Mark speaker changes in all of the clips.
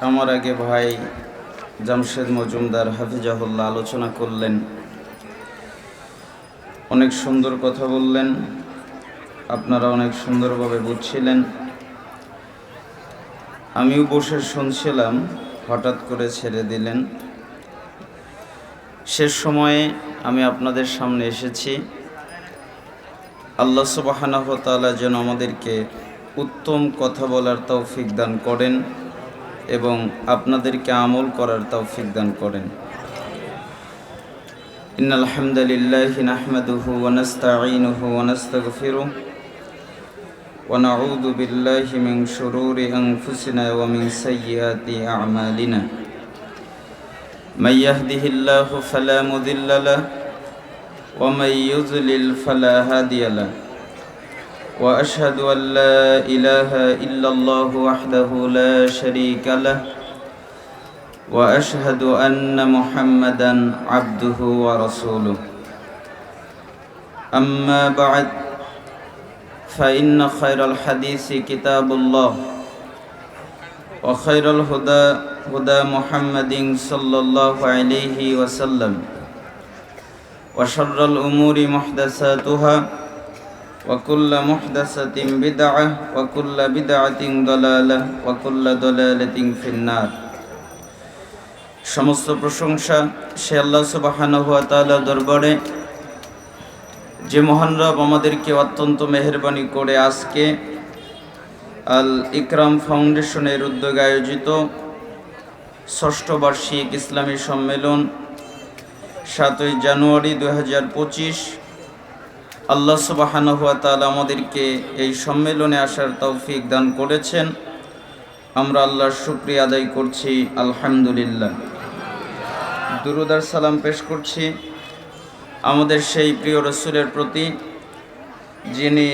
Speaker 1: আমার আগে ভাই জামশেদ মজুমদার হাফিজাহুল্লাহ আলোচনা করলেন। অনেক সুন্দর কথা বললেন। আপনারা অনেক সুন্দরভাবে বুঝছিলেন। আমিও বসে শুনছিলাম, হঠাৎ করে ছেড়ে দিলেন। শেষ সময়ে আমি আপনাদের সামনে এসেছি। আল্লাহ সুবাহানাহ তাআলা যেন আমাদেরকে উত্তম কথা বলার তৌফিক দান করেন। এবং আপনাদেরকে আমল করার তৌফিক দান করেন إن الحمد لله نحمده ونستعينه ونستغفره ونعوذ بالله من شرور أنفسنا ومن سيئات أعمالنا من يهده الله فلا مضل له ومن يضلل فلا هادي له وأشهد أن لا إله إلا الله وحده لا شريك له وأشهد أن محمدا عبده ورسوله. أما بعد فإن خير الحديث كتاب الله وخير الهدى هدى محمد صلى الله عليه وسلم وشر الأمور محدثاتها وكل محدثة بدعة وكل بدعة ضلالة وكل ضلالة في النار সমস্ত প্রশংসা সে আল্লাহ সুবাহানহ তাআলা দরবারে যে মহান রব আমাদেরকে অত্যন্ত মেহরবানি করে আজকে আল ইকরাম ফাউন্ডেশনের উদ্যোগে আয়োজিত ষষ্ঠ বার্ষিক ইসলামী সম্মেলন সাতই জানুয়ারি দু হাজার পঁচিশ আল্লাহ সুবাহানুয়া তালা আমাদেরকে এই সম্মেলনে আসার তৌফিক দান করেছেন। আমরা আল্লাহর শুক্রিয়া আদায় করছি, আলহামদুলিল্লাহ। দুরুদার সালাম পেশ করছি আমাদের সেই প্রিয় রসুলের প্রতি, যিনি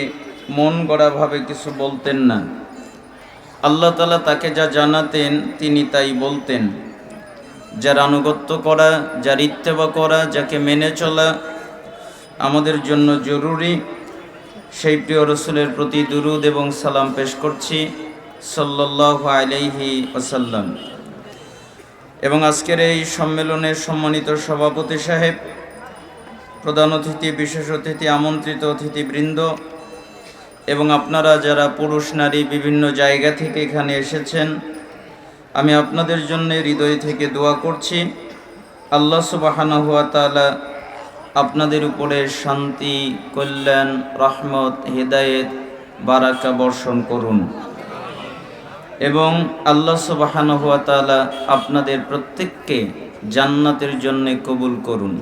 Speaker 1: মন গড়াভাবে কিছু বলতেন না। আল্লাহ তালা তাকে যা জানাতেন, তিনি তাই বলতেন। যার আনুগত্য করা, যার ইত্তেবা করা, যাকে মেনে চলা আমাদের জন্য জরুরি। সেই প্রিয় রসুলের প্রতি দুরুদ এবং সালাম পেশ করছি সাল্লাহ আলাইহি ওসাল্লাম এবং আজকের এই সম্মেলনের সম্মানিত সভাপতি সাহেব, প্রধান অতিথি, বিশেষ অতিথি, আমন্ত্রিত অতিথিবৃন্দ এবং আপনারা যারা পুরুষ, নারী বিভিন্ন জায়গা থেকে এখানে এসেছেন, আমি আপনাদের জন্য হৃদয় থেকে দোয়া করছি। আল্লাহ সুবাহানা হুয়া তালা আপনাদের উপরে শান্তি, কল্যাণ, রহমত, হেদায়েত, বারাকা বর্ষণ করুন। এবং আল্লাহ সুবাহানা হুয়া তালা আপনাদের প্রত্যেককে জান্নাতের জন্যে কবুল করুন।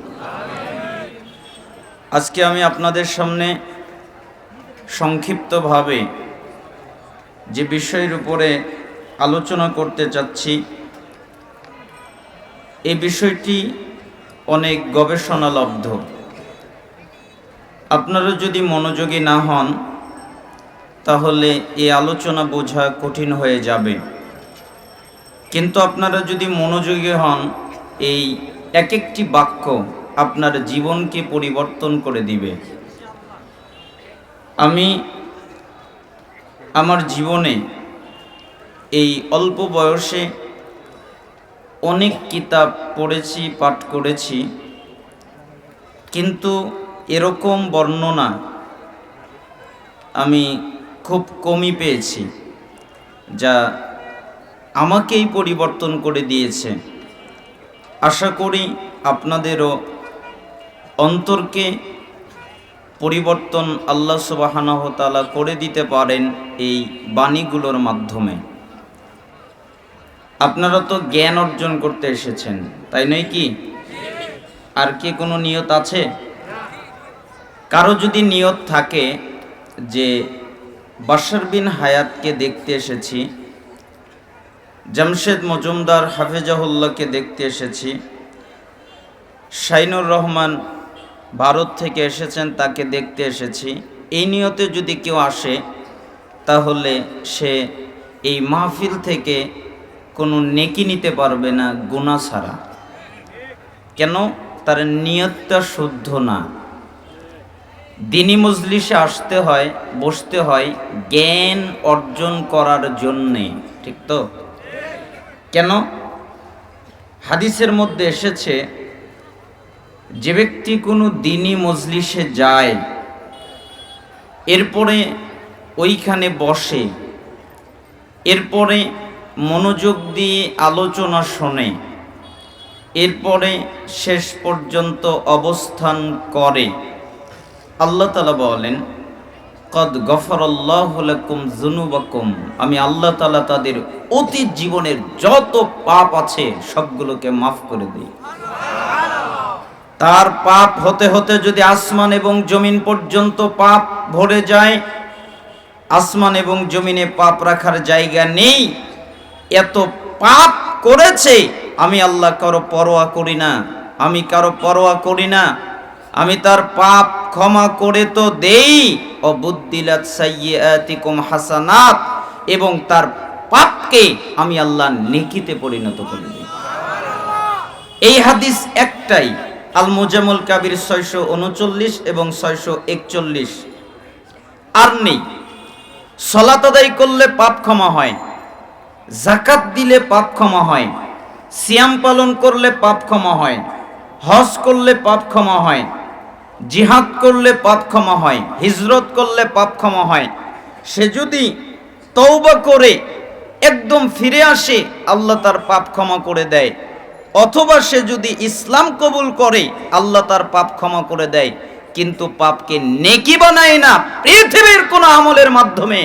Speaker 1: আজকে আমি আপনাদের সামনে সংক্ষিপ্তভাবে যে বিষয়ের উপরে আলোচনা করতে চাচ্ছি, এই বিষয়টি অনেক গবেষণালব্ধ। আপনারা যদি মনোযোগী না হন, তাহলে এই আলোচনা বোঝা কঠিন হয়ে যাবে। কিন্তু আপনারা যদি মনোযোগী হন, এই এক একটি বাক্য আপনার জীবনকে পরিবর্তন করে দিবে। আমি আমার জীবনে এই অল্প বয়সে অনেক কিতাব পড়েছি, পাঠ করেছি। কিন্তু এরকম বর্ণনা আমি খুব কমই পেয়েছি, যা আমাকেই পরিবর্তন করে দিয়েছে। আশা করি আপনাদেরও অন্তরকে পরিবর্তন আল্লাহ সুবাহানাহ তালা করে দিতে পারেন এই বাণীগুলোর মাধ্যমে। আপনারা তো জ্ঞান অর্জন করতে এসেছেন, তাই নয় কি? আর কি কোনো নিয়ত আছে? কারও যদি নিয়ত থাকে যে বাশার বিন হায়াতকে দেখতে এসেছি, জামশেদ মজুমদার হাফেজাহুল্লাহকে দেখতে এসেছি, শাইনুর রহমান ভারত থেকে এসেছেন, তাকে দেখতে এসেছি, এই নিয়তে যদি কেউ আসে, তাহলে সে এই মাহফিল থেকে কোনো নেকি নিতে পারবে না গুণা ছাড়া। কেন? তার নিয়তটা শুদ্ধ না। দিনী মজলিসে আসতে হয়, বসতে হয় জ্ঞান অর্জন করার জন্যে, ঠিক তো? কেন? হাদিসের মধ্যে এসেছে, যে ব্যক্তি কোনো দিনই মজলিসে যায়, এরপরে ওইখানে বসে, এরপরে মনোযোগ দিয়ে আলোচনা শোনে। এরপরে শেষ পর্যন্ত অবস্থান করে। আল্লাহ তালা বলেন, কদ গফরল্লাহম জুনুবাকুম আমি আল্লাহ তালা তাদের অতীত জীবনের যত পাপ আছে সবগুলোকে মাফ করে দিই। তার পাপ হতে হতে যদি আসমান এবং জমিন পর্যন্ত পাপ ভরে যায়, আসমান এবং জমিনে পাপ রাখার জায়গা নেই এত পাপ করেছে, আমি আল্লাহ কারও পরোয়া করি না, আমি কারও পরোয়া করি না। আমি তার পাপ ক্ষমা করে তো দেই। ও বুদ্দিলাত সাইয়্যাতিকুম হাসানাত, এবং তার পাপকে আমি আল্লাহ নেকিতে পরিণত করে এই হাদিস একটাই আল মুজামুল কাবির ছয়শো উনচল্লিশ এবং ছয়শো একচল্লিশ। আর নেই। সলাত আদায় করলে পাপ ক্ষমা হয়। জাকাত দিলে পাপ ক্ষমা হয়, সিয়াম পালন করলে পাপ ক্ষমা হয়, হজ করলে পাপ ক্ষমা হয়, জিহাদ করলে পাপ ক্ষমা হয়, হিজরত করলে পাপ ক্ষমা হয়। সে যদি তৌবা করে একদম ফিরে আসে, আল্লাহ তার পাপ ক্ষমা করে দেয়। অথবা সে যদি ইসলাম কবুল করে, আল্লাহ তার পাপ ক্ষমা করে দেয়। কিন্তু পাপকে নেকি বানায় না, পৃথিবীর কোনো আমলের মাধ্যমে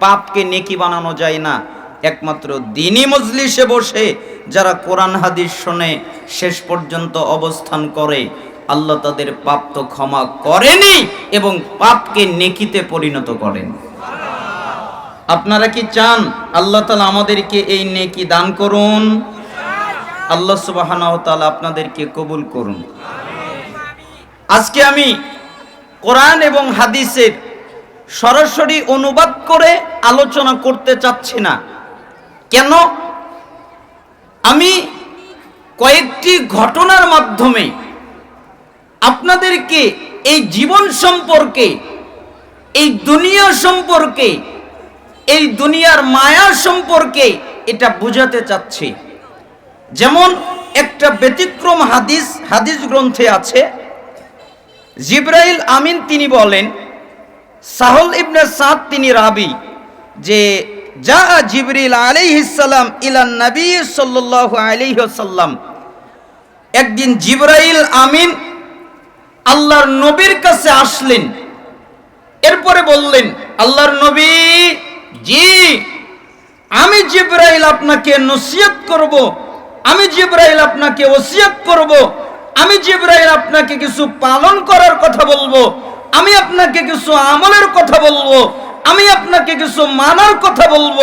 Speaker 1: পাপকে নেকি বানানো যায় না। একমাত্র দিনই মজলিসে বসে যারা কোরআন হাদিস শোনে, শেষ পর্যন্ত অবস্থান করে, আল্লাহ তাদের পাপ তো ক্ষমা করেনি এবং পাপকে নেকিতে পরিণত করেন। আপনারা কি চান আল্লাহ তালা আমাদেরকে এই নেকি দান করুন? আল্লাহ তালা আপনাদেরকে কবুল করুন। আজকে আমি কোরআন এবং হাদিসের সরাসরি অনুবাদ করে আলোচনা করতে চাচ্ছি না। কেন? আমি কয়েকটি ঘটনার মাধ্যমে আপনাদেরকে এই জীবন সম্পর্কে, এই দুনিয়া সম্পর্কে, এই দুনিয়ার মায়া সম্পর্কে এটা বুঝাতে চাচ্ছি। যেমন একটা ব্যতিক্রম হাদিস হাদিস গ্রন্থে আছে। জিব্রাইল আমিন তিনি বলেন, সাহল ইবনে সাদ তিনি রাবি যে যা জিবরিল আলাইহিসসালাম ইলান নবী সাল্লাল্লাহু আলাইহি ওয়াসাল্লাম। একদিন জিব্রাইল আমিন আল্লাহর নবীর কাছে আসলেন। এরপরে বললেন, আল্লাহর নবী, জি, আমি জিব্রাইল আপনাকে নসিহত করব, আমি জিব্রাইল আপনাকে ওসিয়ত করব, আমি জিব্রাইল আপনাকে কিছু পালন করার কথা বলব, আমি আপনাকে কিছু আমলের কথা বলব আমি আপনাকে কিছু মানার কথা বলব।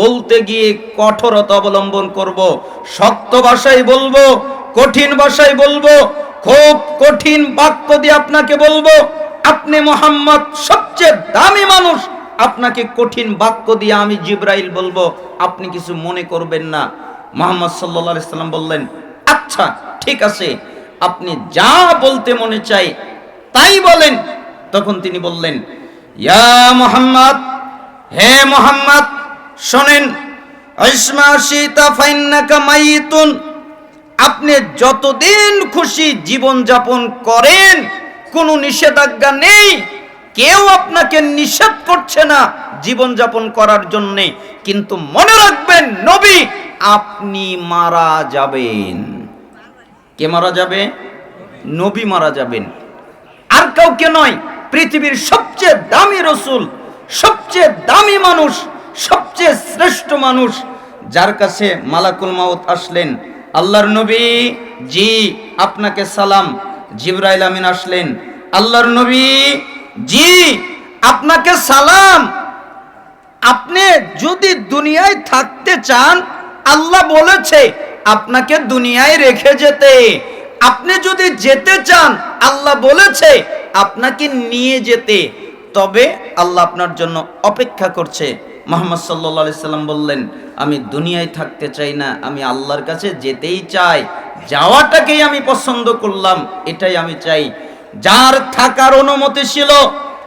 Speaker 1: বলতে গিয়ে কঠোরতা অবলম্বন করব। শক্ত ভাষায় বলব, কঠিন ভাষায় বলব, খুব কঠিন বাক্য দিয়ে আপনাকে বলব, আপনি মোহাম্মদ সবচেয়ে দামি মানুষ। আপনাকে কঠিন বাক্য দিয়ে আমি জিব্রাইল বলব, আপনি কিছু মনে করবেন না। মোহাম্মদ সাল্লা সাল্লাম বললেন আচ্ছা ঠিক আছে, আপনি যা বলতে মনে চাই তাই বলেন। তখন তিনি বললেন ইয়া মোহাম্মদ, হে মোহাম্মদ, শোনেন আপনি যতদিন খুশি জীবন যাপন করেন, কোনো নিষেধাজ্ঞা নেই, কেউ আপনাকে নিষেধ করছে না জীবন যাপন করার জন্যে, কিন্তু মনে রাখবেন নবী, আপনি মারা যাবেন। কে মারা যাবে? নবী মারা যাবেন। আর কাউকে নয় পৃথিবীর সবচেয়ে দামি রসুল, সবচেয়ে দামি মানুষ, সবচেয়ে শ্রেষ্ঠ মানুষ, যার কাছে মালাকুল মাউত আসলেন, আল্লাহর নবী, জি, আপনাকে সালাম, জিব্রাইল আমিন আসলেন, আল্লাহর নবী, জি, আপনাকে সালাম। আপনি যদি দুনিয়ায় থাকতে চান, আল্লাহ বলেছে, আপনাকে দুনিয়ায় রেখে যেতে। আপনি যদি যেতে চান, আল্লাহ বলেছে আপনাকে নিয়ে যেতে। তবে আল্লাহ আপনার জন্য অপেক্ষা করছে। মোহাম্মদ সাল্লা সাল্লাম বললেন, আমি দুনিয়ায় থাকতে চাই না, আমি আল্লাহর কাছে যেতেই চাই। যাওয়াটাকেই আমি পছন্দ করলাম, এটাই আমি চাই। যার থাকার অনুমতি ছিল,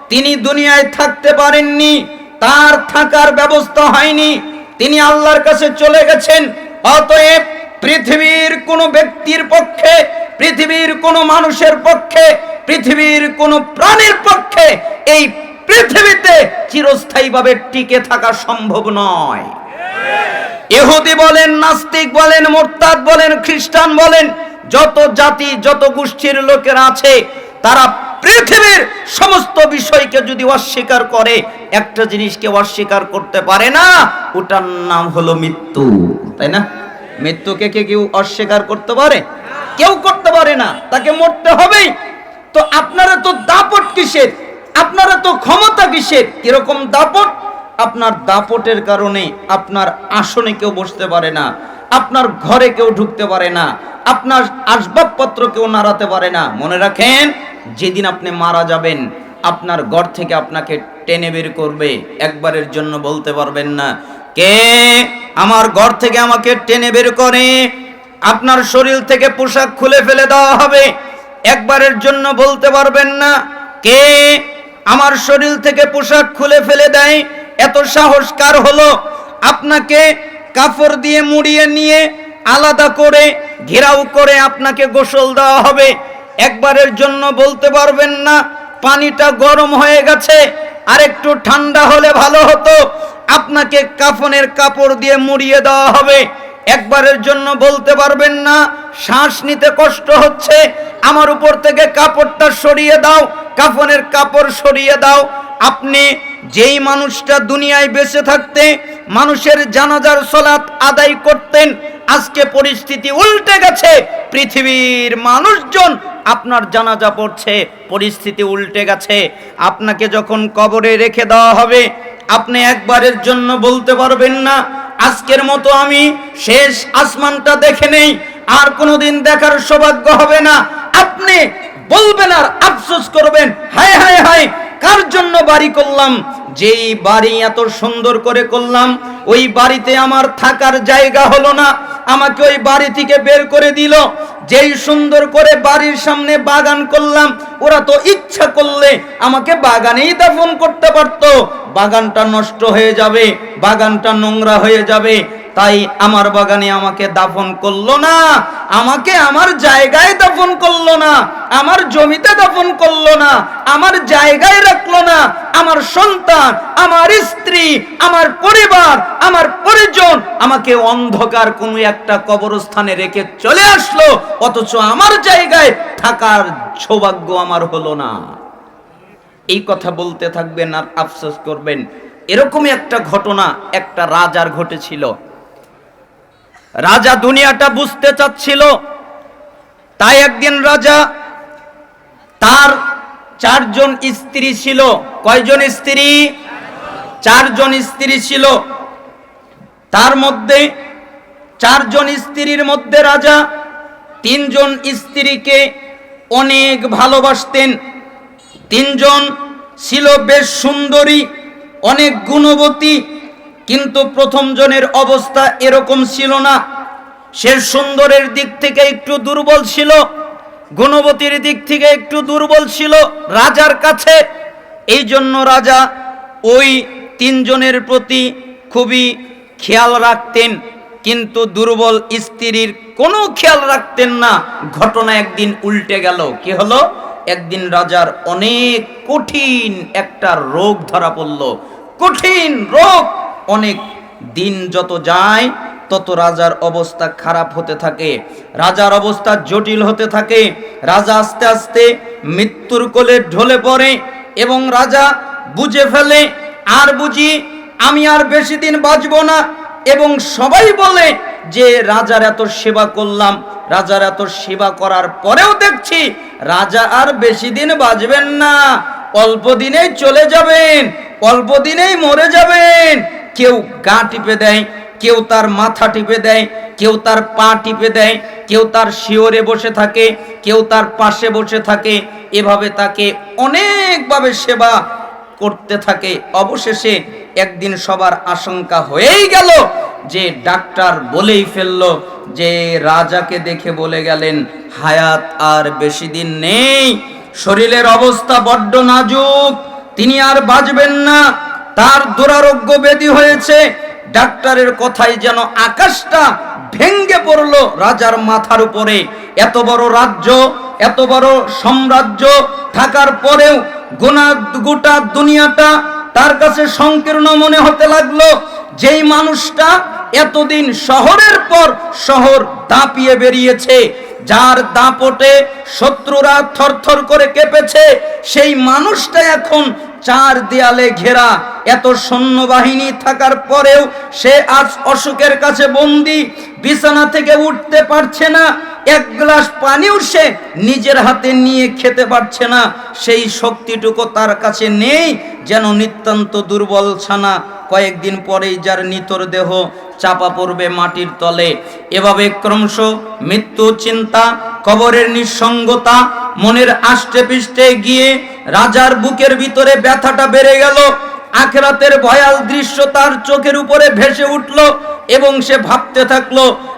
Speaker 1: তিনি দুনিয়ায় থাকতে পারেননি। তার থাকার ব্যবস্থা হয়নি। তিনি আল্লাহর কাছে চলে গেছেন। অতএব পৃথিবীর কোনো ব্যক্তির পক্ষে পৃথিবীর কোনো মানুষের পক্ষে, পৃথিবীর কোনো প্রাণীর পক্ষে এই পৃথিবীতে চিরস্থায়ীভাবে টিকে থাকা সম্ভব নয়। এহুদি বলেন, নাস্তিক বলেন, মোরতাদ বলেন, খ্রিস্টান বলেন, যত জাতি, যত গোষ্ঠীর লোকেরা আছে, তারা পৃথিবীর সমস্ত বিষয়কে যদি অস্বীকার করে, একটা জিনিসকে অস্বীকার করতে পারে না, ওটার নাম হলো মৃত্যু, তাই না? মৃত্যুকে কে কেউ অস্বীকার করতে পারে? কেউ করতে পারে না, তাকে মরতে হবেই। তো আপনারা তো দাপট কিসের? আপনারা তো ক্ষমতা কিসের? কীরকম দাপট? আপনার দাপটের কারণে আপনার আসনে কেউ বসতে পারে না, আপনার ঘরে কেউ ঢুকতে পারে না, আপনার আসবাবপত্র কেউ নাড়াতে পারে না। মনে রাখেন, যেদিন আপনি মারা যাবেন, আপনার ঘর থেকে আপনাকে টেনে বের করবে, একবারের জন্য বলতে পারবেন না, কে আমার ঘর থেকে আমাকে টেনে বের করে? আপনার শরীর থেকে পোশাক খুলে ফেলে দেওয়া হবে। একবারের জন্য বলতে পারবেন না, কে আমার শরীর থেকে পোশাক খুলে ফেলে দেয়, এত সাহস কার হলো? আপনাকে কাপড় দিয়ে মুড়িয়ে নিয়ে আলাদা করে, ঘেরাও করে আপনাকে গোসল দেওয়া হবে। একবারের জন্য বলতে পারবেন না, পানিটা গরম হয়ে গেছে আর একটু ঠান্ডা হলে ভালো হতো। আপনাকে কাফনের কাপড় দিয়ে মুড়িয়ে দেওয়া হবে। একবারের জন্য বলতে পারবেন না, শ্বাস নিতে কষ্ট হচ্ছে, আমার উপর থেকে কাপড়টা সরিয়ে দাও, কাফনের কাপড় সরিয়ে দাও। আপনি যেই মানুষটা দুনিয়ায় বেঁচে থাকতে, মানুষের জানাজার সলাৎ আদায় করতেন, আজকে পরিস্থিতি উল্টে গেছে, পৃথিবীর মানুষজন আপনার জানাজা পড়ছে, পরিস্থিতি উল্টে গেছে। আপনাকে যখন কবরে রেখে দেওয়া হবে, আপনি একবারের জন্য বলতে পারবেন না আজকের মতো আমি শেষ আসমানটা দেখে নেই, আর কোনোদিন দেখার সৌভাগ্য হবে না। আপনি বলবেন আর আফসোস করবেন, হায় হায় হায়, কার জন্য বাড়ি করলাম? যেই বাড়ি এত সুন্দর করে করলাম, ওই বাড়িতে আমার থাকার জায়গা হলো না। আমাকে ওই বাড়ি থেকে বের করে দিল। যেই সুন্দর করে বাড়ির সামনে বাগান করলাম, ওরা তো ইচ্ছা করলে আমাকে বাগানেই দাফন করতে পারতো। বাগানটা নষ্ট হয়ে যাবে, বাগানটা নোংরা হয়ে যাবে। তাই আমার বাগানে আমাকে দাফন করল না, আমাকে আমার জায়গায় দাফন করল না, আমার জমিতে দাফন করল না, আমার জায়গায় রাখল না, আমার সন্তান, আমার স্ত্রী, আমার পরিবার, আমার পরিজন আমাকে অন্ধকার কোনো একটা কবরস্থানে রেখে চলে আসলো, অথচ আমার জায়গায় থাকার সৌভাগ্য আমার হলো না। এই কথা বলতে থাকবেন আর আফসোস করবেন। এরকমই একটা ঘটনা একটা রাজার ঘটেছিল। রাজা দুনিয়াটা বুঝতে চাচ্ছিল। তাই একদিন রাজা তার চারজন স্ত্রী ছিল। কয়জন স্ত্রী? চারজন স্ত্রী ছিল। তার মধ্যে চারজন স্ত্রীর মধ্যে রাজা তিনজন স্ত্রীকে অনেক ভালোবাসতেন। তিনজন ছিল বেশ সুন্দরী, অনেক গুণবতী কিন্তু প্রথম জনের অবস্থা এরকম ছিল না। সে সুন্দরের দিক থেকে একটু দুর্বল ছিল, গুণবতীর দিক থেকে একটু দুর্বল ছিল, রাজার কাছে। এই জন্য রাজা ওই তিনজনের প্রতি খুবই খেয়াল রাখতেন, কিন্তু দুর্বল স্ত্রীর কোনো খেয়াল রাখতেন না। ঘটনা একদিন উল্টে গেল। কি হলো? একদিন রাজার অনেক কঠিন একটা রোগ ধরা পড়ল। কঠিন রোগ! অনেক দিন যত যায়, তত রাজার অবস্থা খারাপ হতে থাকে। রাজার অবস্থা জটিল হতে থাকে। রাজা আস্তে আস্তে মৃত্যুর কোলে ঢলে পড়ে এবং রাজা বুঝে ফেলে, আর বুঝি, আমি আর বেশি দিন বাঁচব না। এবং সবাই বলে যে, রাজার এত সেবা করলাম, রাজার এত সেবা করার পরেও দেখছি রাজা আর বেশি দিন বাঁচবেন না। অল্প দিনেই চলে যাবেন, অল্প দিনেই মরে যাবেন। কেউ গা টিপে দেয়, কেউ তার মাথা টিপে দেয়, কেউ তার পা টিপে দেয়, কেউ তার শিওরে বসে থাকে, কেউ তার পাশে বসে থাকে, এভাবে তাকে অনেকভাবে সেবা করতে থাকে। অবশেষে একদিন সবার আশঙ্কা হয়েই গেল যে ডাক্তার বলেই ফেলল যে রাজাকে দেখে বলে গেলেন, হায়াত আর বেশি দিন নেই, শরীরের অবস্থা বড্ড নাজুক, তিনি আর বাঁচবেন না। তার দুরারোগ্য ব্যাধি হয়েছে। ডাক্তারের কথাই যেন আকাশটা ভেঙ্গে পড়ল রাজার মাথার উপরে। এত বড় রাজ্য, এত বড় সাম্রাজ্য থাকার পরেও গোনা গোটা দুনিয়াটা তার কাছে সংকীর্ণ মনে হতে লাগল। যেই মানুষটা এতদিন শহরের পর শহর দাপিয়ে বেরিয়েছে, যার দাপটে শত্রুরা থরথর করে কেঁপেছে, সেই মানুষটা এখন চার দেয়ালে ঘেরা এত সৈন্যবাহিনী থাকার পরেও সে আজ অশোকের কাছে বন্দি, বিছানা থেকে উঠতে পারছে না, এক গ্লাস পানিও সে নিজের হাতে নিয়ে খেতে পারছে না। সেই শক্তিটুকু তার কাছে নেই যেন নিতান্ত দুর্বল ছানা। কয়েকদিন পরেই যার নিতর দেহ চাপা পড়বে মাটির তলে। এভাবে ক্রমশ মৃত্যু, চিন্তা, কবরের নিঃসঙ্গতা মনের আষ্টে পিষ্টে গিয়ে রাজার বুকের ভিতরে ব্যথাটা বেড়ে গেল। আখেরাতের ভয়াল দৃশ্য তার চোখের উপরে ভেসে উঠল এবং সে ভাবতে থাকল,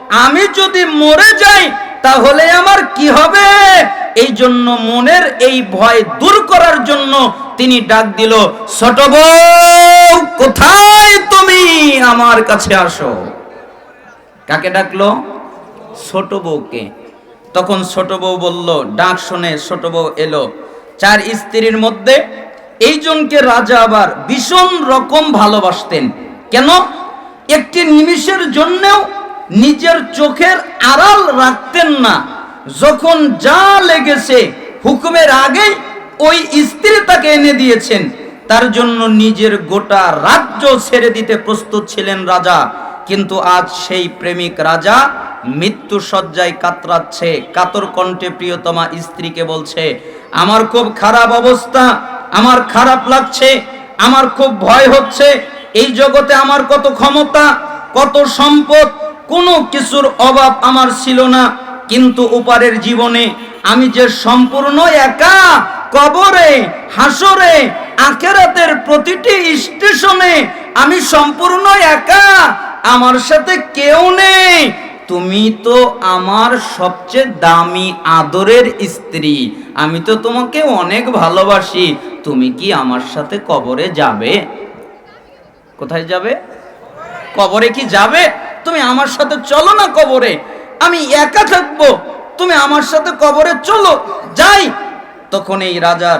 Speaker 1: আমি যদি মরে যাই, তাহলে আমার কি হবে? এই জন্য মনের এই ভয় দূর করার জন্য তিনি ডাক দিল, ছোট বউ, কোথায় তুমি? আমার কাছে আসো। কাকে ডাকলো? ছোট বউকে। তখন ছোট বউ বলল, ডাক শুনে ছোট বউ এলো। চার স্ত্রীর মধ্যে এই জনকে রাজা আবার ভীষণ রকম ভালোবাসতেন। কেন? একটি নিমিষের জন্যেও নিজের চোখের আড়াল রাখতেন না। যখন যা লেগেছে হুকুমের আগেই ওই স্ত্রী তাকে এনে দিয়েছেন। তার জন্য নিজের গোটা রাজ্য ছেড়ে দিতে প্রস্তুত ছিলেন রাজা। কিন্তু আজ সেই প্রেমিক রাজা মৃত্যু সজ্জায় কাতরাচ্ছে। কাতর কণ্ঠে প্রিয়তমা স্ত্রীকে বলছে, আমার খুব খারাপ অবস্থা, আমার খারাপ লাগছে, আমার খুব ভয় হচ্ছে। এই জগতে আমার কত ক্ষমতা, কত সম্পদ, কোনো কিছুর অভাব আমার ছিল না। কিন্তু উপারের জীবনে আমি যে সম্পূর্ণ একা, কবরে, হাসরে, আখেরাতের প্রতিটি স্টেশনে আমি সম্পূর্ণ একা আমার সাথে কেউ নেই। তুমি তো আমার সবচেয়ে দামি আদরের স্ত্রী। আমি তো তোমাকে অনেক ভালোবাসি। তুমি কি আমার সাথে কবরে যাবে? কোথায় যাবে? কবরে কি যাবে? তুমি আমার সাথে চলো না কবরে। আমি একা থাকব। তুমি আমার সাথে কবরে চলো। যাই। তখন এই রাজার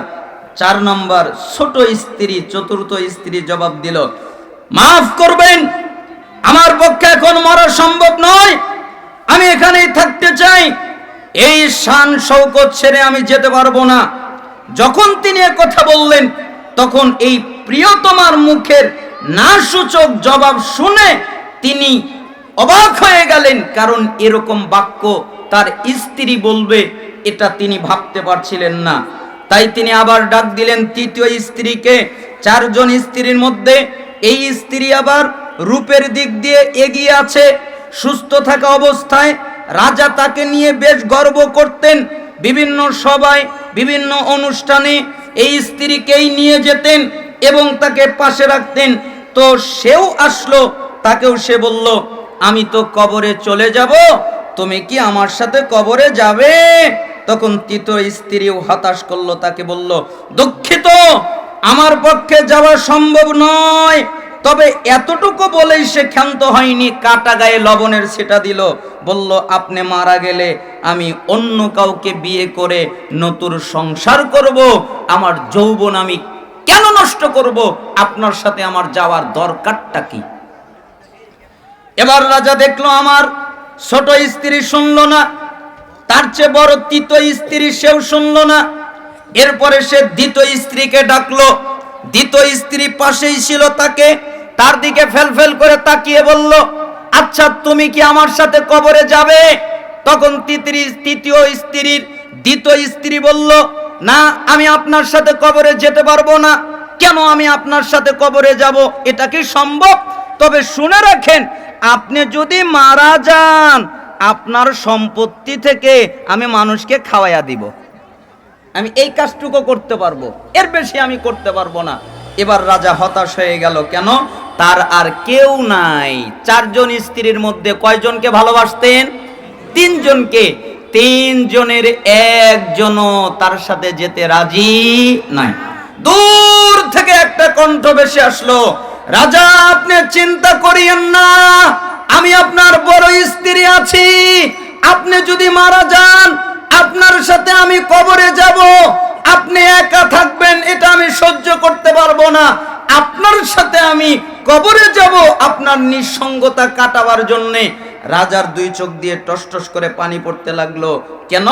Speaker 1: চার নম্বর ছোট স্ত্রী, চতুর্থ স্ত্রী জবাব দিল, মাফ করবেন আমার পক্ষে এখন মরা সম্ভব নয়। আমি এখানেই থাকতে চাই। এই শান শৌকত ছেড়ে আমি যেতে পারব না। যখন তিনি কথা বললেন, তখন এই প্রিয়তমার মুখের না সূচক জবাব শুনে তিনি অবাক হয়ে গেলেন, কারণ এরকম বাক্য তার স্ত্রী বলবে, এটা তিনি ভাবতে পারছিলেন না। তাই তিনি আবার ডাক দিলেন, তৃতীয় স্ত্রীকে। চারজন স্ত্রীর মধ্যে এই স্ত্রী আবার রূপের দিক দিয়ে এগিয়ে আছে, সুস্থ থাকা অবস্থায় রাজা তাকে নিয়ে বেশ গর্ব করতেন। বিভিন্ন সভায়, বিভিন্ন অনুষ্ঠানে এই স্ত্রীকেই নিয়ে যেতেন এবং তাকে পাশে রাখতেন। তো সেও আসলো, তাকেও সে বলল, আমি তো কবরে চলে যাব, তুমি কি আমার সাথে কবরে যাবে? তখন তৃতীয় স্ত্রীও হতাশ করল, তাকে বলল, দুঃখিত, আমার পক্ষে যাওয়া সম্ভব নয়। তবে এতটুকু বলেই সে ক্ষান্ত হয়নি, কাটা গায়ে লবণের সেটা দিল। বলল, আপনি মারা গেলে আমি অন্য কাউকে বিয়ে করে নতুন সংসার করব, আমার যৌবন আমি কেন নষ্ট করব, আপনার সাথে আমার যাওয়ার দরকারটা কি? এবার রাজা দেখল, আমার ছোট স্ত্রী শুনলো না, তার চেয়ে বড় তৃতীয় স্ত্রী সেও শুনলো না। এরপরে সে দ্বিতীয় স্ত্রীকে ডাকলো, দ্বিতীয় স্ত্রী পাশেই ছিল তাকে তার দিকে ফেল করে তাকিয়ে বলল আচ্ছা তুমি কি আমার সাথে কবরে যাবে? তখন তৃতীয় স্ত্রীর দ্বিতীয় স্ত্রী বলল, না, আমি আপনার সাথে কবরে যেতে পারব না। কেন আমি আপনার সাথে কবরে যাব? এটা কি সম্ভব? তবে শুনে রাখেন, আপনি যদি মারা যান, আপনার সম্পত্তি থেকে আমি মানুষকে খাওয়াইয়া দিব। আমি এই কাজটুকু করতে পারব। এর বেশি আমি করতে পারব না। এবার রাজা হতাশ হয়ে গেল। কেন? তার আর কেউ নাই। চারজন স্ত্রীর মধ্যে কয়জনকে ভালোবাসতেন? তিনজনকে। তিনজনের একজনও তার সাথে যেতে রাজি নাই। দূর থেকে একটা কণ্ঠ বেশি আসলো, রাজা, আপনি চিন্তা করিয়েন না। আমি আপনার বড় স্ত্রী আছি। আপনি যদি মারা যান, আপনার সাথে আমি কবরে যাব। আপনি একা থাকবেন, এটা আমি সহ্য করতে পারব না। আপনার সাথে আমি কবরে যাব আপনার নিঃসঙ্গতা কাটাবার জন্যে। রাজার দুই চোখ দিয়ে টস টস করে পানি পড়তে লাগল। কেন?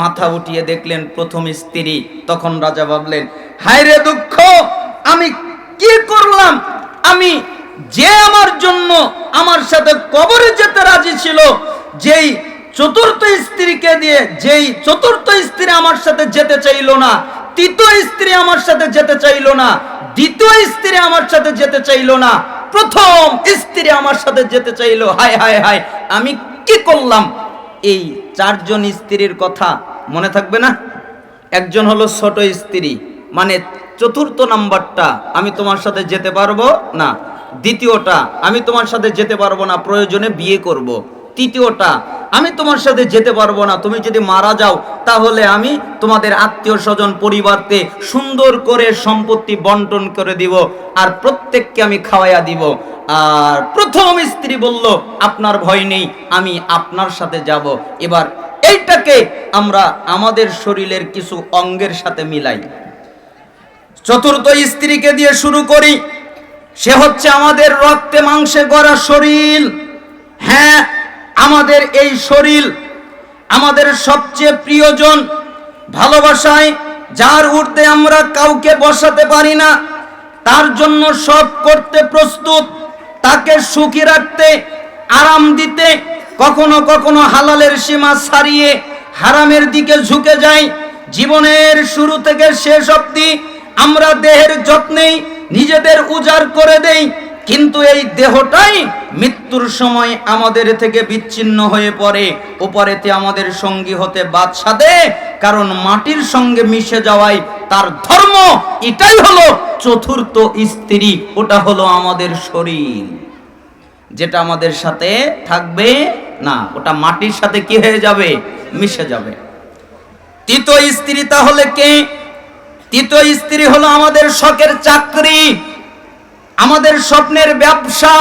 Speaker 1: মাথা উঠিয়ে দেখলেন প্রথম স্ত্রী। তখন রাজা ভাবলেন, হায় রে দুঃখ, আমি কি করলাম? আমি যে আমার জন্য আমার সাথে কবরে যেতে রাজি ছিল, যেই চতুর্থ স্ত্রীকে দিয়ে যেই চতুর্থ স্ত্রী আমার সাথে যেতে চাইলো না, তৃতীয় স্ত্রী আমার সাথে যেতে চাইলো না, দ্বিতীয় স্ত্রী আমার সাথে যেতে চাইলো না, প্রথম স্ত্রী আমার সাথে যেতে চাইলো, হায় হায় হায়, আমি কি করলাম এই চারজন স্ত্রীর কথা মনে থাকবে না একজন হলো ছোট স্ত্রী মানে চতুর্থ নাম্বারটা আমি তোমার সাথে যেতে পারব না, দ্বিতীয়টা আমি তোমার সাথে যেতে পারব না, প্রয়োজনে বিয়ে করব। তৃতীয়টা, আমি তোমার সাথে যেতে পারব না, তুমি যদি মারা যাও, তাহলে আমি তোমাদের আত্মীয় স্বজন পরিবারতে সুন্দর করে সম্পত্তি বন্টন করে দিব আর প্রত্যেককে আমি খাওয়াইয়া দিব। আর প্রথম স্ত্রী বলল, আপনার ভয় নেই, আমি আপনার সাথে যাব। এবার এইটাকে আমরা আমাদের শরীরের কিছু অঙ্গের সাথে মিলাই। চতুর্থ স্ত্রীকে দিয়ে শুরু করি, সে হচ্ছে আমাদের রক্তে, মাংসে গড়া শরীর। হ্যাঁ আমাদের এই শরীর আমাদের সবচেয়ে প্রিয়জন ভালোবাসায়, যার উর্ধে আমরা কাউকে বসাতে পারি না, তার জন্য সব করতে প্রস্তুত, তাকে সুখী রাখতে, আরাম দিতে, কখনো কখনো হালালের সীমা ছাড়িয়ে হারামের দিকে ঝুঁকে যাই। জীবনের শুরু থেকে শেষ অবধি আমরা দেহের যত্নেই নিজেদের উজাড় করে দেই। কিন্তু এই দেহটাই মৃত্যুর সময় আমাদের থেকে বিচ্ছিন্ন হয়ে পড়ে। ওপারেতে আমাদের সঙ্গী হতে বাদশাদে কারণ মাটির সঙ্গে মিশে যাওয়ায় তার ধর্ম। এটাই হলো চতুর্থ স্ত্রী, ওটা হলো আমাদের শরীর। যেটা আমাদের সাথে থাকবে না, ওটা মাটির সাথে কি হয়ে যাবে? মিশে যাবে। তৃতীয় স্ত্রী তাহলে কে? তৃতীয় স্ত্রী হলো আমাদের শখের চাকরি। আমাদের স্বপ্নের ব্যবসা,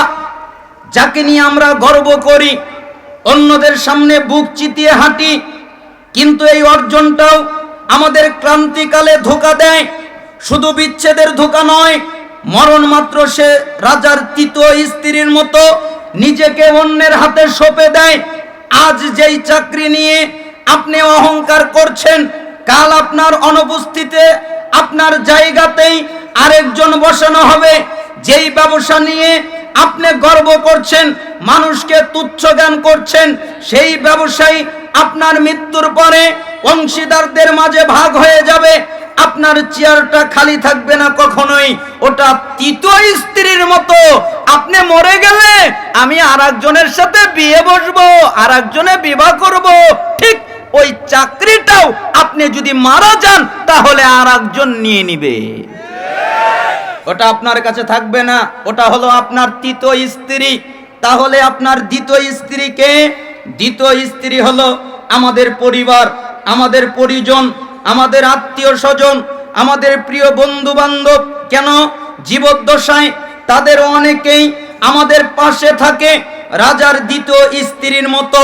Speaker 1: যাকে নিয়ে আমরা গর্ব করি, অন্যদের সামনে বুক চিতিয়ে হাঁটি, কিন্তু এই অর্জনটাও আমাদের ক্রান্তিকালে ধোকা দেয়। শুধু বিচ্ছেদের ধোকা নয়, মরণ মাত্র সে রাজার তৃতীয় স্ত্রীর মতো নিজেকে অন্যের হাতে সঁপে দেয়। আজ যেই চাকরি নিয়ে আপনি অহংকার করছেন, কাল আপনার অনুপস্থিতিতে আপনার জায়গাতেই আরেকজন বসানো হবে। যেই ব্যবসা নিয়ে আপনি গর্ব করছেন, মানুষকে তুচ্ছ জ্ঞান করছেন, সেই ব্যবসায়ী আপনার মৃত্যুর পরে অংশীদারদের মাঝে ভাগ হয়ে যাবে। আপনার চেয়ারটা খালি থাকবে না কখনোই। ওটা তৃতীয় স্ত্রীর মতো। আপনি মরে গেলে আমি আর একজনের সাথে বিয়ে বসবো আর একজনে বিবাহ করব। ঠিক ওই চাকরিটাও আপনি যদি মারা যান, তাহলে আর একজন নিয়ে নিবে। ওটা আপনার কাছে থাকবে না, ওটা হলো আপনার তৃতীয় স্ত্রী। তাহলে আপনার দ্বিতীয় স্ত্রীকে দ্বিতীয় স্ত্রী হলো আমাদের পরিবার, আমাদের পরিজন, আমাদের আত্মীয় স্বজন, আমাদের প্রিয় বন্ধু বান্ধব কেন? জীবদ্দশায় তাদের অনেকেই আমাদের পাশে থাকে, রাজার দ্বিতীয় স্ত্রীর মতো।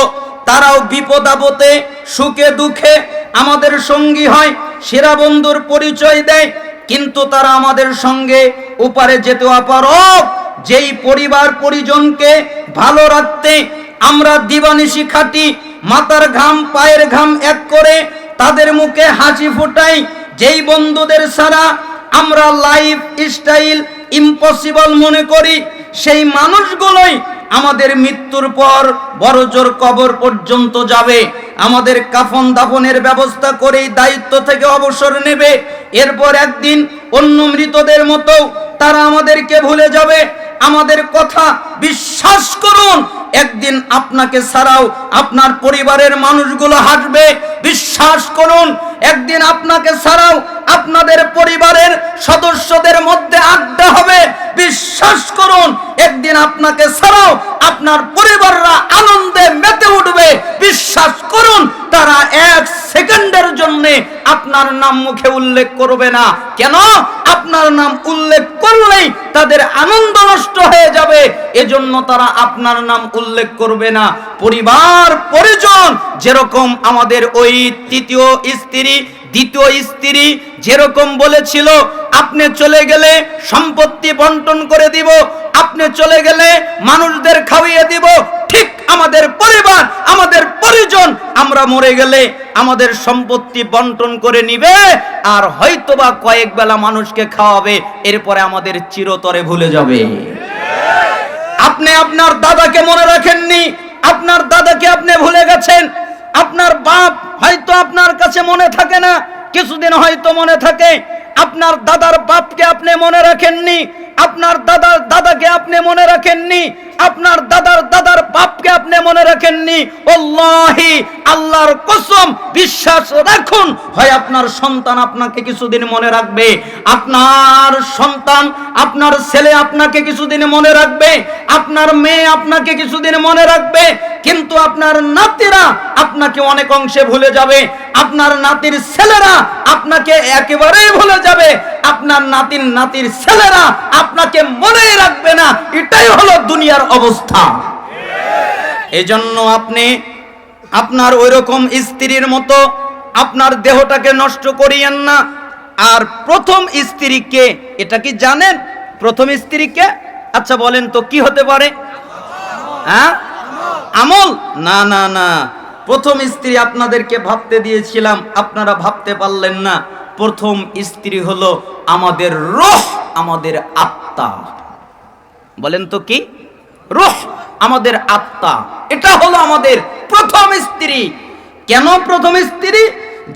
Speaker 1: তারাও বিপদ আপদে, সুখে দুঃখে আমাদের সঙ্গী হয়, সেরা বন্ধুর পরিচয় দেয় কিন্তু তারা আমাদের সঙ্গে উপারে যেতে অপারক যেই পরিবার পরিজনকে ভালো রাখতে আমরা দিবানিশি খাটি মাথার ঘাম, পায়ের ঘাম এক করে তাদের মুখে হাসি ফোটাই, যেই বন্ধুদের ছাড়া আমরা লাইফ স্টাইল ইম্পসিবল মনে করি, সেই মানুষগুলোই আমাদের মৃত্যুর পর বড় জোর কবর পর্যন্ত যাবে। আমাদের কাফন দাফনের ব্যবস্থা করেই দায়িত্ব থেকে অবসর নেবে। এরপর একদিন অন্য মৃতদের মতো তারা আমাদেরকে ভুলে যাবে। আমাদের কথা বিশ্বাস করুন। একদিন আপনাকে ছাড়াও আপনার পরিবারের মানুষগুলো হাসবে। বিশ্বাস করুন। একদিন আপনাকে ছাড়াও আপনাদের পরিবারের সদস্যদের মধ্যে আড্ডা হবে। বিশ্বাস করুন, একদিন আপনাকে ছাড়াও আপনার পরিবাররা আনন্দে মেতে উঠবে। বিশ্বাস করুন, তারা এক সেকেন্ডের জন্য আপনার নাম মুখে উল্লেখ করবে না। কেন? আপনার নাম উল্লেখ করলেই তাদের আনন্দ নষ্ট হয়ে যাবে। এজন্য তারা আপনার নাম উল্লেখ করবে না। পরিবার, পরিজন, যেরকম আমাদের ওই তৃতীয় স্ত্রী দ্বিতীয় স্ত্রী যেরকম বলেছিল, আপনি চলে গেলে সম্পত্তি বন্টন করে দিব, আপনি চলে গেলে মানুষদের খাওয়িয়ে দিব, ঠিক আমাদের পরিবার, আমাদের পরিজন, আমরা মরে গেলে আমাদের সম্পত্তি বন্টন করে নিবে, আর হয়তোবা কয়েক বেলা মানুষকে খাওয়াবে, এরপরে আমাদের চিরতরে ভুলে যাবে। আপনি আপনার দাদাকে মনে রাখেননি, আপনার দাদাকে আপনি ভুলে গেছেন আপনার বাপ হয়তো আপনার কাছে মনে থাকে না কিছুদিন হয়তো মনে থাকে আপনার দাদার বাপকে আপনি মনে রাখেননি? আপনার দাদার দাদাকে আপনি মনে রাখেননি? আপনার দাদার দাদার বাপকে আপনি মনে রাখেননি? ওল্লাহি, আল্লাহর কসম, বিশ্বাস রাখুন। হয় আপনার সন্তান আপনাকে কিছুদিন মনে রাখবে। আপনার সন্তান, আপনার ছেলে আপনাকে কিছুদিন মনে রাখবে। আপনার মেয়ে আপনাকে কিছুদিন মনে রাখবে। কিন্তু আপনার নাতিরা আপনাকে অনেক অংশে ভুলে যাবে। আপনার নাতির ছেলেরা আপনাকে একেবারেই ভুলে যাবে, আপনার নাতির নাতির ছেলেরা আপনাকে মনেই রাখবে না, এটাই হলো দুনিয়ার অবস্থা। এজন্য আপনি আপনার ওই রকম স্ত্রীর মতো আপনার দেহটাকে নষ্ট করিয়েন না। আর প্রথম স্ত্রীকে, এটা কি জানেন? প্রথম স্ত্রীকে? আচ্ছা বলেন তো, কি হতে পারে? হ্যাঁ? আমল? না না না। প্রথম স্ত্রী আপনাদেরকে ভাবতে দিয়েছিলাম, আপনারা ভাবতে পারলেন না। প্রথম স্ত্রী হলো আমাদের রোহ, আমাদের আত্মা। বলেন তো কি? রুহ, আমাদের আত্মা। এটা হলো আমাদের প্রথম স্ত্রী। কেন প্রথম স্ত্রী?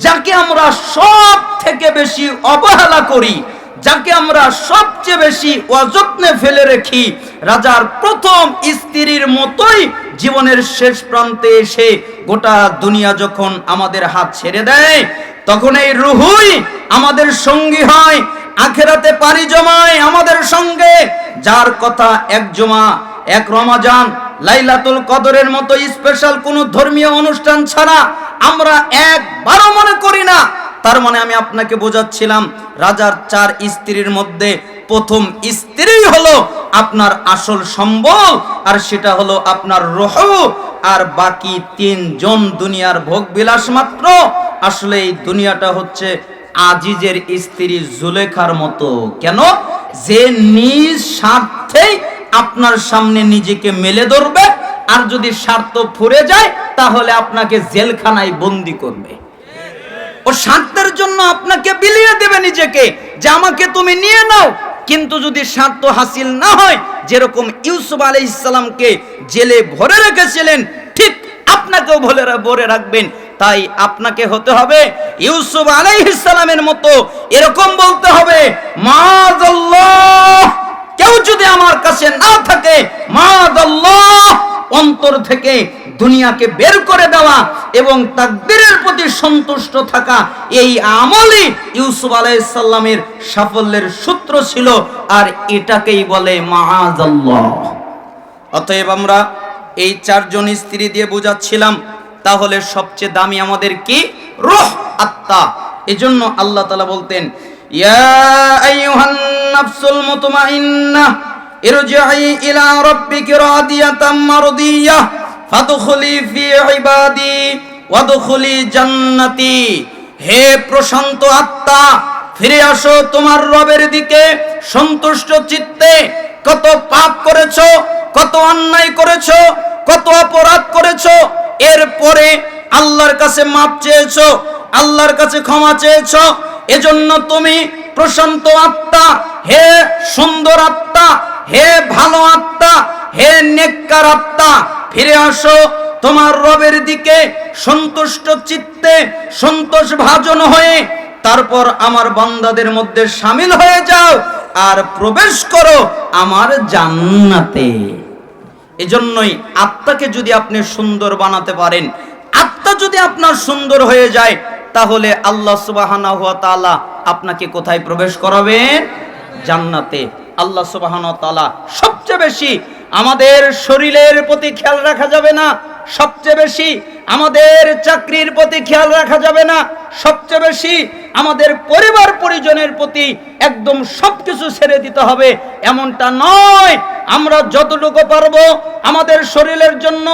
Speaker 1: যাকে আমরা সব থেকে বেশি অবহেলা করি, যাকে আমরা সবচেয়ে বেশি অযত্নে ফেলে রেখি, রাজার প্রথম স্ত্রীর মতোই জীবনের শেষ প্রান্তে এসে গোটা দুনিয়া যখন আমাদের হাত ছেড়ে দেয় তখন এই রুহুই আমাদের সঙ্গী হয়। আখেরাতে পারি জমায় আমাদের সঙ্গে। যার কথা এক জমা, এক রমাজান, লাইলাতুল কদরের মতো স্পেশাল কোনো ধর্মীয় অনুষ্ঠান ছাড়া আমরা একবারও মনে করি না। তার মানে আমি আপনাকে বোঝাচ্ছিলাম, রাজার চার স্ত্রীর মধ্যে প্রথম স্ত্রী হলো আপনার আসল সম্বল, আর সেটা হলো আপনার রহ। আর বাকি তিনজন দুনিয়ার ভোগ বিলাস মাত্র। আসলে এই দুনিয়াটা হচ্ছে আজিজের স্ত্রী জুলেখার মতো। কেন? যে নিজ স্বার্থেই আপনার সামনে নিজেকে মেলে ধরবে, আর যদি স্বার্থ ফুরে যায়, তাহলে আপনাকে জেলখানায় বন্দি করবে। ও স্বার্থের জন্য আপনাকে বিলিয়ে দেবে নিজেকে, যে আমাকে তুমি নিয়ে নাও কিন্তু যদি স্বার্থ হাসিল না হয়, যেরকম ইউসুফ আলাই ইসলামকে জেলে ভরে রেখেছিলেন, ঠিক আপনাকেও ভরে ভরে রাখবেন। তাই আপনাকে হতে হবে ইউসুফ আলাইহিসসালামের মতো। এরকম বলতে হবে কেউ যদি আমার কাছে না থাকে, মাদাল্লাহ। অন্তর থেকে দুনিয়াকে বের করে দেওয়া এবং তাকদীরের প্রতি সন্তুষ্ট থাকা এই আমলই ইউসুফ আলাইসাল্লামের সাফল্যের সূত্র ছিল, আর এটাকেই বলে মাআজাল্লাহ অতএব আমরা এই চারজন স্ত্রী দিয়ে বুঝাচ্ছিলাম, তাহলে সবচেয়ে দামি আমাদের কি? রূহ, আত্মা। এজন্য আল্লাহ তাআলা বলতেন, ইয়া ইরজিই ইলা রাব্বিকি রাদিয়াতাম মারদিয়াহ ফাদখুলি ফি ইবাদি, ওয়াদখুলি জান্নাতি। হে প্রশান্ত আত্মা, ফিরে আসো তোমার রবের দিকে। সন্তুষ্ট চিত্তে কত পাপ করেছ, কত অন্যায় করেছ, কত অপরাধ করেছ, এরপরে আল্লাহর কাছে মাপ চেয়েছো, আল্লাহর কাছে ক্ষমা চেয়েছো। এজন্য তুমি প্রশান্ত আত্মা, হে সুন্দর আত্মা, হে ভালো আত্মা, হে নেককার আত্মা ফিরে আসো। তোমার রবের দিকে সন্তুষ্ট চিত্তে সন্তোষ ভাজন হয়ে তারপর আমার বান্দাদের মধ্যে সামিল হয়ে যাও আর প্রবেশ করো আমার জান্নাতে। এজন্যই আত্মাকে যদি আপনি সুন্দর বানাতে পারেন, আত্মা যদি আপনার সুন্দর হয়ে যায়, তাহলে আল্লাহ সুবাহানা হুয়া তাআলা আপনাকে কোথায় প্রবেশ করাবেন? জান্নাতে। আল্লাহ সুবাহানা তালা সবচেয়ে বেশি আমাদের শরীরের প্রতি খেয়াল রাখা যাবে না। সবচেয়ে বেশি
Speaker 2: আমাদের চাকরির প্রতি খেয়াল রাখা যাবে না। সবচেয়ে বেশি আমাদের পরিবার পরিজনের প্রতি একদম সবকিছু ছেড়ে দিতে হবে। এমনটা নয়। আমরা যতটুকু পারব আমাদের শরীরের জন্য